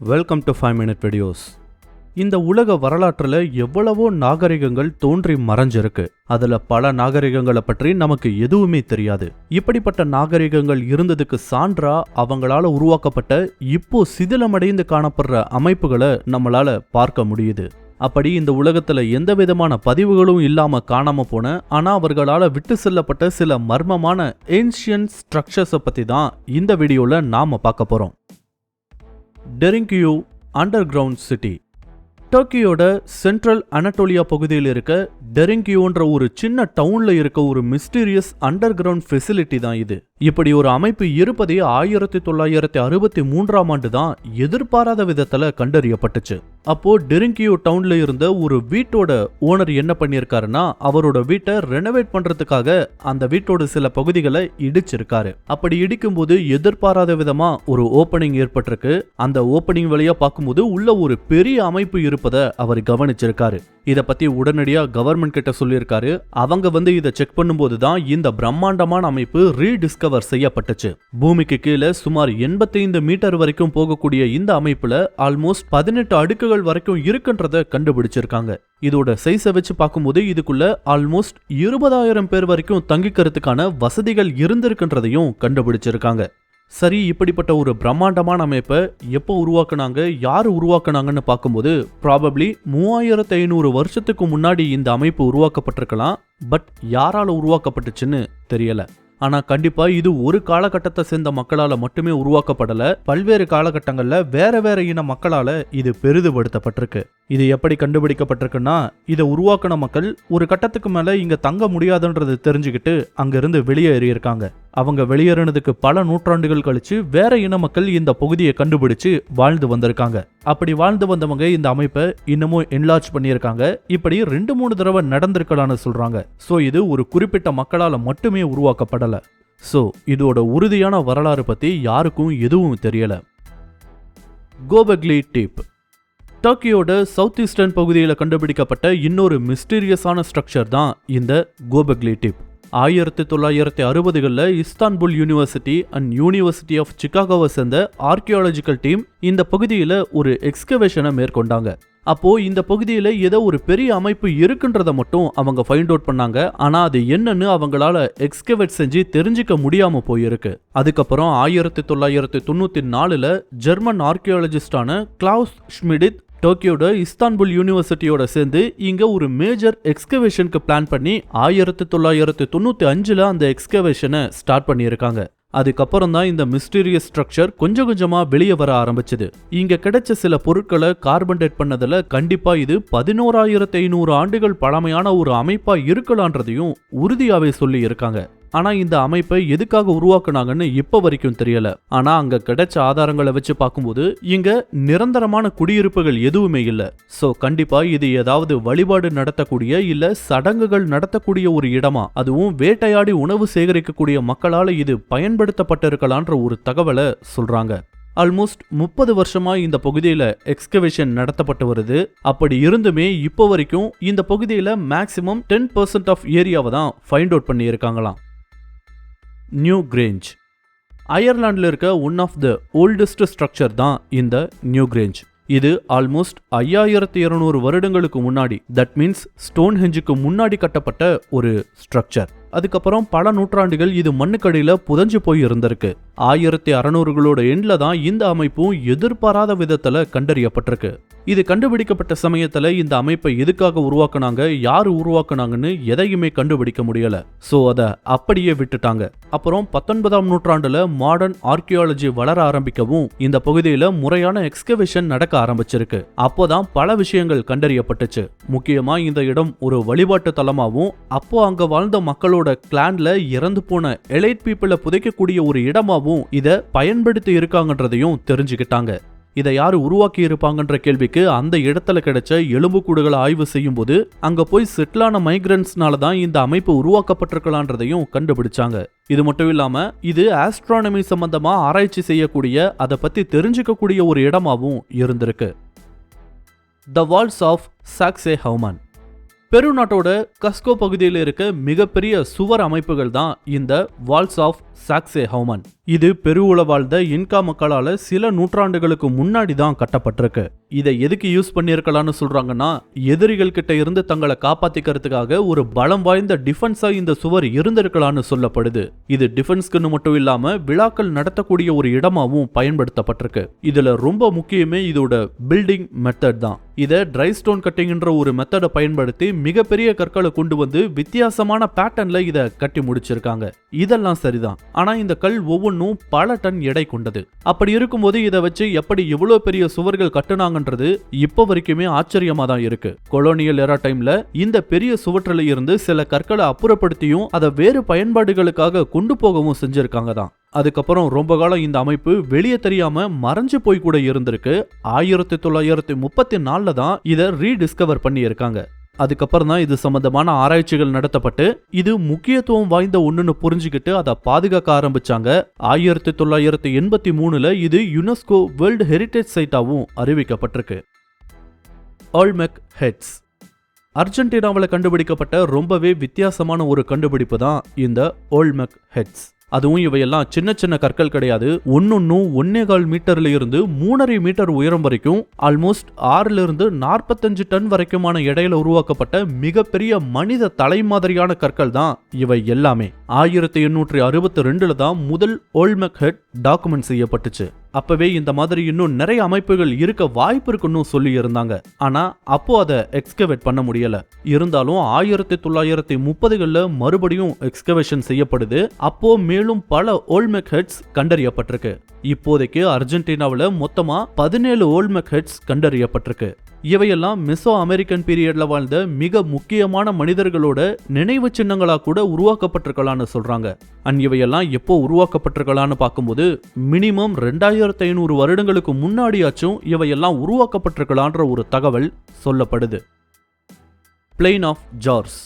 Welcome to five minute videos இந்த உலக வரலாற்றில் எவ்வளவோ நாகரிகங்கள் தோன்றி மறைஞ்சிருக்கு. அதில் பல நாகரிகங்களை பற்றி நமக்கு எதுவுமே தெரியாது. இப்படிப்பட்ட நாகரிகங்கள் இருந்ததுக்கு சான்றா அவங்களால உருவாக்கப்பட்ட இப்போ சிதிலமடைந்து காணப்படுற அமைப்புகளை நம்மளால பார்க்க முடியுது. அப்படி இந்த உலகத்துல எந்த விதமான பதிவுகளும் இல்லாம காணாம போன ஆனா அவர்களால விட்டு செல்லப்பட்ட சில மர்மமான ஏன்ஷியன் ஸ்ட்ரக்சர்ஸை பத்தி தான் இந்த வீடியோல நாம பார்க்க போறோம். Derinkuyu underground city. டர்க்கியோட central Anatolia பகுதியில் இருக்க டெரிங்கியோன்ற ஒரு சின்ன டவுன்ல இருக்க ஒரு மிஸ்டீரியஸ் அண்டர் கிரவுண்ட் ஃபெசிலிட்டி தான் இது. இப்படி ஒரு அமைப்பு இருப்பதே ஆயிரத்தி தொள்ளாயிரத்தி அறுபத்தி மூன்றாம் ஆண்டு தான் எதிர்பாராத விதத்துல கண்டறியப்பட்டுச்சு. அப்போ டெரிங்கியூ டவுன்ல இருந்த ஒரு வீட்டோட ஓனர் என்ன பண்ணியிருக்காருன்னா அவரோட வீட்டை ரெனோவேட் பண்றதுக்காக அந்த வீட்டோட சில பகுதிகளை இடிச்சிருக்காரு. அப்படி இடிக்கும் போது எதிர்பாராத விதமா ஒரு ஓப்பனிங் ஏற்பட்டிருக்கு. அந்த ஓப்பனிங் வழியா பார்க்கும்போது உள்ள ஒரு பெரிய அமைப்பு இருப்பதை அவர் கவனிச்சிருக்காரு. இதை பற்றி உடனடியாக கவர்மெண்ட் கிட்ட சொல்லியிருக்காரு. அவங்க வந்து இதை செக் பண்ணும்போது தான் இந்த பிரம்மாண்டமான அமைப்பு ரீடிஸ்கவர் செய்யப்பட்டுச்சு. பூமிக்கு கீழே சுமார் 85 மீட்டர் வரைக்கும் போகக்கூடிய இந்த அமைப்புல ஆல்மோஸ்ட் பதினெட்டு அடுக்குகள் வரைக்கும் இருக்குன்றத கண்டுபிடிச்சிருக்காங்க. இதோட சைஸை வச்சு பார்க்கும்போது இதுக்குள்ள ஆல்மோஸ்ட் இருபதாயிரம் பேர் வரைக்கும் தங்கிக்கிறதுக்கான வசதிகள் இருந்திருக்குன்றதையும் கண்டுபிடிச்சிருக்காங்க. சரி இப்படிப்பட்ட ஒரு பிரம்மாண்டமான அமைப்பை எப்போ உருவாக்குனாங்க யார் உருவாக்குனாங்கன்னு பார்க்கும்போது ப்ராபப்ளி மூவாயிரத்து ஐநூறு வருஷத்துக்கு முன்னாடி இந்த அமைப்பு உருவாக்கப்பட்டிருக்கலாம் பட் யாரால் உருவாக்கப்பட்டுச்சுன்னு தெரியலை. ஆனால் கண்டிப்பாக இது ஒரு காலகட்டத்தை சேர்ந்த மக்களால் மட்டுமே உருவாக்கப்படலை பல்வேறு காலகட்டங்களில் வேற வேற இன மக்களால் இது பெரிதுபடுத்தப்பட்டிருக்கு. இது எப்படி கண்டுபிடிக்கப்பட்டிருக்குன்னா இதை உருவாக்கின மக்கள் ஒரு கட்டத்துக்கு மேலே இங்கே தங்க முடியாதுன்றது தெரிஞ்சுக்கிட்டு அங்கிருந்து வெளியேறியிருக்காங்க. அவங்க வெளியேறினதுக்கு பல நூற்றாண்டுகள் கழிச்சு வேற இன மக்கள் இந்த பகுதியை கண்டுபிடிச்சு வாழ்ந்து வந்திருக்காங்க. அப்படி வாழ்ந்து வந்தவங்க இந்த அமைப்பை இன்னமும் என்லார்ஜ் பண்ணியிருக்காங்க. இப்படி ரெண்டு மூணு தடவை நடந்திருக்கலாம்னு சொல்றாங்க. சோ இது ஒரு குறிப்பிட்ட மக்களால மட்டுமே உருவாக்கப்படல. சோ இதோட உறுதியான வரலாறு பத்தி யாருக்கும் எதுவும் தெரியல. Gobekli Tepe. டர்க்கியோட சவுத் ஈஸ்டர்ன் பகுதியில் கண்டுபிடிக்கப்பட்ட இன்னொரு மிஸ்டீரியஸான ஸ்ட்ரக்சர் தான் இந்த கோபக்லி டிப். ஆயிரத்தி தொள்ளாயிரத்தி அறுபதுகளில் Istanbul university and university of சிகாகோவை சேர்ந்த ஆர்கியாலஜிக்கல் டீம் இந்த பகுதியில் ஒரு எக்ஸ்கவேஷனை மேற்கொண்டாங்க. அப்போ இந்த பகுதியில் ஏதோ ஒரு பெரிய அமைப்பு இருக்குன்றத மட்டும் அவங்க ஃபைண்ட் அவுட் பண்ணாங்க. ஆனா அது என்னன்னு அவங்களால எக்ஸ்கவேட் செஞ்சு தெரிஞ்சுக்க முடியாம போயிருக்கு. அதுக்கப்புறம் ஆயிரத்தி தொள்ளாயிரத்தி தொண்ணூத்தி நாலுல ஜெர்மன் ஆர்கியாலஜிஸ்டான கிளாஸ் ஷ்மிடித் டோக்கியோட இஸ்தான்புல் யூனிவர்சிட்டியோட சேர்ந்து இங்க ஒரு மேஜர் எக்ஸ்கவேஷனுக்கு பிளான் பண்ணி ஆயிரத்தி தொள்ளாயிரத்தி தொண்ணூத்தி அஞ்சுல அந்த எக்ஸ்கவேஷனை ஸ்டார்ட் பண்ணியிருக்காங்க. அதுக்கப்புறம் தான் இந்த மிஸ்டீரியஸ் ஸ்ட்ரக்சர் கொஞ்சம் கொஞ்சமா வெளியே வர ஆரம்பிச்சது. இங்க கிடைச்ச சில பொருட்களை கார்பன் டேட் பண்ணதுல கண்டிப்பா இது பதினோராயிரத்தி ஐநூறு ஆண்டுகள் பழமையான ஒரு அமைப்பா இருக்கலான்றதையும் உறுதியாவே சொல்லி இருக்காங்க ஆனா இந்த அமைப்பை எதுக்காக உருவாக்குனாங்கன்னு இப்போ வரைக்கும் தெரியல. ஆனா அங்க கிடைச்ச ஆதாரங்களை வச்சு பார்க்கும்போது இங்க நிரந்தரமான குடியிருப்புகள் எதுவுமே இல்லை. ஸோ கண்டிப்பா இது ஏதாவது வழிபாடு நடத்தக்கூடிய இல்ல சடங்குகள் நடத்தக்கூடிய ஒரு இடமா? அதுவும் வேட்டையாடி உணவு சேகரிக்கக்கூடிய மக்களால் இது பயன்படுத்தப்பட்டிருக்கலான்ற ஒரு தகவலை சொல்றாங்க. ஆல்மோஸ்ட் முப்பது வருஷமா இந்த பகுதியில எக்ஸ்கவேஷன் நடத்தப்பட்டு வருது. அப்படி இருந்துமே இப்போ வரைக்கும் இந்த பகுதியில மேக்சிமம் டென் பர்சன்ட் ஆஃப் ஏரியாவை தான் ஃபைண்ட் அவுட் பண்ணியிருக்காங்களாம். Newgrange. அயர்லாண்டில் இருக்க one of the oldest structure தான் இந்த நியூ கிரேஞ்ச். இது ஆல்மோஸ்ட் ஐயாயிரத்தி இருநூறு வருடங்களுக்கு முன்னாடி தட் மீன்ஸ் ஸ்டோன் ஹெஞ்சுக்கு முன்னாடி கட்டப்பட்ட ஒரு ஸ்ட்ரக்சர் அதுக்கப்புறம் பல நூற்றாண்டுகள் இது மண்ணுக்கடியில் புதஞ்சு போய் இருந்திருக்கு. ஆயிரத்தி அறநூறுகளோட எண்ட்ல தான் இந்த அமைப்பும் எதிர்பாராத விதத்துல கண்டறியப்பட்டிருக்கு. இது கண்டுபிடிக்கப்பட்ட சமயத்துல இந்த அமைப்பை எதுக்காக உருவாக்குனாங்க யாரு உருவாக்குனாங்கன்னு எதையுமே கண்டுபிடிக்க முடியல. சோ அத அப்படியே விட்டுட்டாங்க. அப்புறம் பத்தொன்பதாம் நூற்றாண்டுல மாடர்ன் ஆர்கியாலஜி வளர ஆரம்பிக்கவும் இந்த பகுதியில முறையான எக்ஸ்கவேஷன் நடக்க ஆரம்பிச்சிருக்கு. அப்போதான் பல விஷயங்கள் கண்டறியப்பட்டுச்சு. முக்கியமா இந்த இடம் ஒரு வழிபாட்டு தலமாவும் அப்போ அங்க வாழ்ந்த மக்களோட கிளான்ல இறந்து போன எலைட் பீப்புளை புதைக்கக்கூடிய ஒரு இடமாவும் இதை பயன்படுத்தி இருக்காங்கன்றதையும் தெரிஞ்சுக்கிட்டாங்க. இதை யார் உருவாக்கி இருப்பாங்கன்ற கேள்விக்கு அந்த இடத்துல கிடைச்ச எலும்புக்கூடுகளை ஆய்வு செய்யும் போது போய் செட்டிலான மைக்ரன்ஸ்னால தான் இந்த அமைப்பு உருவாக்கப்பட்டிருக்கலான்றதையும் கண்டுபிடிச்சாங்க. இது மட்டும் இல்லாமல் இது ஆஸ்ட்ரானமி சம்பந்தமாக ஆராய்ச்சி செய்யக்கூடிய அதை பற்றி தெரிஞ்சுக்கக்கூடிய ஒரு இடமாவும் இருந்திருக்கு. த வால்ஸ் ஆஃப் சாக்சே ஹவுமன் பெரு நாட்டோட கஸ்கோ பகுதியில் இருக்க மிகப்பெரிய சுவர் அமைப்புகள் தான் இந்த வால்ஸ் ஆஃப் சாக்சே ஹவுமன். இது பெருவுல வாழ்ந்த இன்கா மக்களால் சில நூற்றாண்டுகளுக்கு முன்னாடி தான் கட்டப்பட்டிருக்கு. இதை எதுக்கு யூஸ் பண்ணியிருக்கலாம்னு சொல்றாங்கன்னா எதிரிகள் கிட்ட இருந்து தங்களை காப்பாத்திக்கிறதுக்காக ஒரு பலம் வாய்ந்த டிஃபென்ஸா இந்த சுவர் இருந்திருக்கலாம்னு சொல்லப்படுது. இது டிஃபென்ஸ்க்குன்னு மட்டும் இல்லாம விழாக்கள் நடத்தக்கூடிய ஒரு இடமாவும் பயன்படுத்தப்பட்டிருக்கு. இதுல ரொம்ப முக்கியமே இதோட பில்டிங் மெத்தட் தான். இதை ட்ரை ஸ்டோன் கட்டிங்ன்ற ஒரு மெத்தடை பயன்படுத்தி மிகப்பெரிய கற்களை கொண்டு வந்து வித்தியாசமான பேட்டர்ன்ல இதை கட்டி முடிச்சிருக்காங்க. இதெல்லாம் சரிதான். ஆனா இந்த கல் ஒவ்வொன்றும் பல டன் எடை கொண்டது. அப்படி இருக்கும்போது இதை வச்சு எப்படி இவ்வளவு பெரிய சுவர்கள் கட்டுனாங்கன்றது இப்ப வரைக்குமே ஆச்சரியமா தான் இருக்கு கொலோனியல் எரா டைம்ல இந்த பெரிய சுவற்றில இருந்து சில கற்களை அப்புறப்படுத்தியும் அதை வேறு பயன்பாடுகளுக்காக கொண்டு போகவும் செஞ்சிருக்காங்க தான் அதுக்கப்புறம் ரொம்ப காலம் இந்த அமைப்பு வெளியே தெரியாம மறைஞ்சு போய் கூட இருந்திருக்கு. ஆயிரத்தி தொள்ளாயிரத்தி முப்பத்தி நாலுல தான் இதை ரீடிஸ்கவர் பண்ணியிருக்காங்க. அதுக்கப்புறம் தான் இது சம்பந்தமான ஆராய்ச்சிகள் நடத்தப்பட்டு இது முக்கியத்துவம் வாய்ந்த ஒன்றுன்னு புரிஞ்சுக்கிட்டு அதை பாதுகாக்க ஆரம்பிச்சாங்க. ஆயிரத்தி தொள்ளாயிரத்தி எண்பத்தி மூணுல இது யுனெஸ்கோ வேர்ல்டு ஹெரிட்டேஜ் சைட்டாகவும் அறிவிக்கப்பட்டிருக்கு. Olmec heads. அர்ஜென்டினாவில் கண்டுபிடிக்கப்பட்ட ரொம்பவே வித்தியாசமான ஒரு கண்டுபிடிப்பு தான் இந்த ஓல்மெக் ஹெட்ஸ். அதுவும் இவையெல்லாம் சின்ன சின்ன கற்கள் கிடையாது. ஒன்னொன்னும் ஒன்னே கால் மீட்டர்ல இருந்து மூணரை மீட்டர் உயரம் வரைக்கும் ஆல்மோஸ்ட் ஆறுல இருந்து நாற்பத்தஞ்சு டன் வரைக்குமான எடையில உருவாக்கப்பட்ட மிகப்பெரிய மனித தலை மாதிரியான கற்கள் தான் இவை எல்லாமே. ஆயிரத்தி எண்ணூற்றி அறுபத்தி ரெண்டுல தான் முதல் ஓல்மெக் ஹெட் டாக்குமெண்ட் செய்யப்பட்டுச்சு. அப்பவே இந்த மாதிரி இன்னும் நிறைய அமைப்புகள் இருக்க வாய்ப்பு இருக்குன்னு சொல்லி இருந்தாங்க. ஆனா அப்போ அதை எக்ஸ்கவேட் பண்ண முடியல. இருந்தாலும் ஆயிரத்தி தொள்ளாயிரத்தி முப்பதுகள்ல மறுபடியும் எக்ஸ்கவேஷன் செய்யப்படுது. அப்போ மேலும் பல ஓல்மெக் ஹெட்ஸ் கண்டறியப்பட்டிருக்கு. இப்போதைக்கு அர்ஜென்டினாவில் மொத்தமா பதினேழு ஓல்மெக் ஹெட்ஸ் கண்டறியப்பட்டிருக்கு. இவையெல்லாம் மெசோ அமெரிக்கன் பீரியட்ல வாழ்ந்த மிக முக்கியமான மனிதர்களோட நினைவு சின்னங்களா கூட உருவாக்கப்பட்டிருக்கலாம்னு சொல்றாங்க. அண்ட் இவையெல்லாம் எப்போ உருவாக்கப்பட்டிருக்கலாம்னு பார்க்கும்போது மினிமம் ரெண்டாயிரத்தி ஐநூறு வருடங்களுக்கு முன்னாடியாச்சும் இவையெல்லாம் உருவாக்கப்பட்டிருக்கலான்ற ஒரு தகவல் சொல்லப்படுது. பிளெயின் ஆஃப் ஜார்ஸ்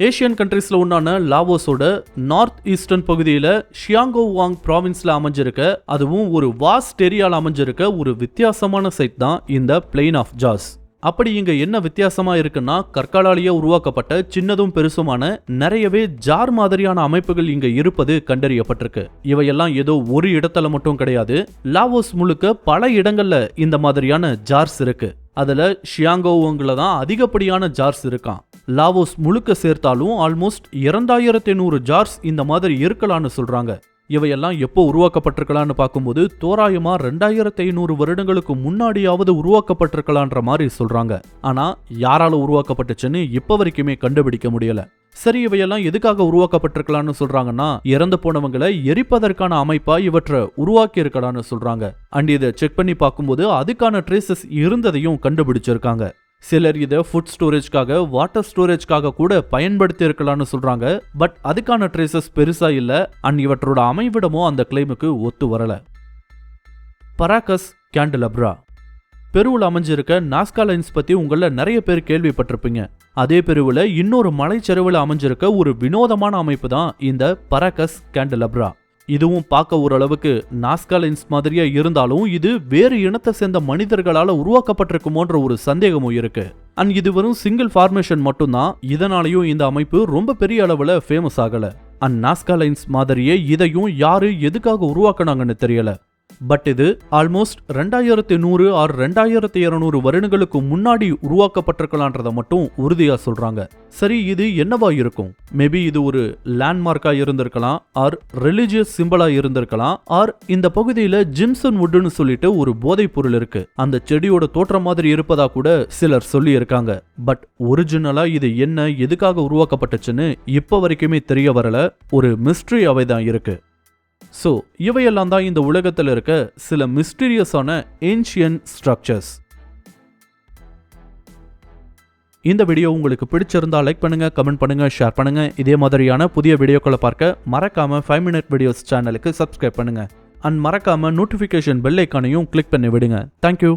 ஏஷியன் கண்ட்ரீஸில் ஒன்றான லாவோஸோட நார்த் ஈஸ்டர்ன் பகுதியில் ஷியாங்கோ வாங் ப்ராவின்ஸில் அமைஞ்சிருக்க அதுவும் ஒரு வாஸ்ட் ஏரியாவில் அமைஞ்சிருக்க ஒரு வித்தியாசமான சைட் தான் இந்த பிளெயின் ஆஃப் ஜாஸ் அப்படி இங்கே என்ன வித்தியாசமா இருக்குன்னா கற்காலாலேயே உருவாக்கப்பட்ட சின்னதும் பெருசுமான நிறையவே ஜார் மாதிரியான அமைப்புகள் இங்கே இருப்பது கண்டறியப்பட்டிருக்கு. இவையெல்லாம் ஏதோ ஒரு இடத்துல மட்டும் கிடையாது லாவோஸ் முழுக்க பல இடங்களில் இந்த மாதிரியான ஜார்ஸ் இருக்குது அதில் ஷியாங்கோவங்கள தான் அதிகப்படியான ஜார்ஸ் இருக்கான். லாவோஸ் முழுக்க சேர்த்தாலும் ஆல்மோஸ்ட் இரண்டாயிரத்தி நூறு ஜார்ஸ் இந்த மாதிரி இருக்கலாம்னு சொல்கிறாங்க இவையெல்லாம் எப்போ உருவாக்கப்பட்டிருக்கலான்னு பார்க்கும்போது தோராயமா ரெண்டாயிரத்தி ஐநூறு வருடங்களுக்கு முன்னாடியாவது உருவாக்கப்பட்டிருக்கலான்ற மாதிரி சொல்றாங்க. ஆனா யாரால உருவாக்கப்பட்டுச்சுன்னு இப்ப வரைக்குமே கண்டுபிடிக்க முடியல. சரி இவையெல்லாம் எதுக்காக உருவாக்கப்பட்டிருக்கலாம்னு சொல்றாங்கன்னா இறந்து போனவங்களை எரிப்பதற்கான அமைப்பா இவற்றை உருவாக்கி இருக்கலான்னு சொல்றாங்க. அண்ட் இதை செக் பண்ணி பார்க்கும்போது அதுக்கான ட்ரேசஸ் இருந்ததையும் கண்டுபிடிச்சிருக்காங்க. சிலர் இதை ஃபுட் ஸ்டோரேஜ்க்காக வாட்டர் ஸ்டோரேஜ்க்காக கூட பயன்படுத்தி இருக்கலாம்னு சொல்றாங்க. பட் அதுக்கான ட்ரேசஸ் பெருசா இல்ல. அண்ட் இவற்றோட அமைவிடமும் அந்த கிளைமுக்கு ஒத்து வரல. பராக்கஸ் கேண்டலப்ரா பெருவில் அமைஞ்சிருக்க நாஸ்கா லைன்ஸ் பற்றி உங்களில் நிறைய பேர் கேள்விப்பட்டிருப்பீங்க. அதே பெருவில் இன்னொரு மலைச்சரிவில் அமைஞ்சிருக்க ஒரு வினோதமான அமைப்பு தான் இந்த பராக்கஸ் கேண்டலப்ரா இதுவும் பார்க்க ஓரளவுக்கு நாஸ்கா லென்ஸ் மாதிரியே இருந்தாலும் இது வேறு இனத்தை சேர்ந்த மனிதர்களால் உருவாக்கப்பட்டிருக்குமோன்ற ஒரு சந்தேகமும் இருக்கு. அண்ட் இது வெறும் சிங்கிள் ஃபார்மேஷன் மட்டும்தான். இதனாலையும் இந்த அமைப்பு ரொம்ப பெரிய அளவில் ஃபேமஸ் ஆகலை. அண்ட் நாஸ்கா லைன்ஸ் மாதிரியே இதையும் யாரு எதுக்காக உருவாக்குனாங்கன்னு தெரியல. பட் இது ஆல்மோஸ்ட் ரெண்டாயிரத்தி நூறு ஆர் ரெண்டாயிரத்தி இருநூறு வருடங்களுக்கு முன்னாடி உருவாக்கப்பட்டிருக்கலான்றத மட்டும் உறுதியா சொல்றாங்க. சரி இது என்னவா இருக்கும்? மேபி இது ஒரு லேண்ட்மார்க்கா இருந்திருக்கலாம் ஆர் ரிலிஜியஸ் சிம்பிளா இருந்திருக்கலாம் ஆர் இந்த பகுதியில ஜிம்சன் வுட்னு சொல்லிட்டு ஒரு போதைப் பொருள் இருக்கு. அந்த செடியோட தோற்றம் மாதிரி இருப்பதா கூட சிலர் சொல்லி இருக்காங்க பட் ஒரிஜினலா இது என்ன எதுக்காக உருவாக்கப்பட்டுச்சுன்னு இப்போ வரைக்குமே தெரிய வரல. ஒரு மிஸ்ட்ரி அவை தான் இருக்கு. ஸோ இவையெல்லாம் தான் இந்த உலகத்தில் இருக்க சில மிஸ்டீரியஸான ஏன்ஷியன் ஸ்ட்ரக்சர்ஸ் இந்த வீடியோ உங்களுக்கு பிடிச்சிருந்தா லைக் பண்ணுங்க கமெண்ட் பண்ணுங்க ஷேர் பண்ணுங்க. இதே மாதிரியான புதிய வீடியோக்களை பார்க்க மறக்காம ஃபைவ் மினிட் வீடியோஸ் சேனலுக்கு சப்ஸ்கிரைப் பண்ணுங்க. அண்ட் மறக்காம நோட்டிஃபிகேஷன் பெல் ஐக்கானையும் கிளிக் பண்ணி விடுங்க. Thank you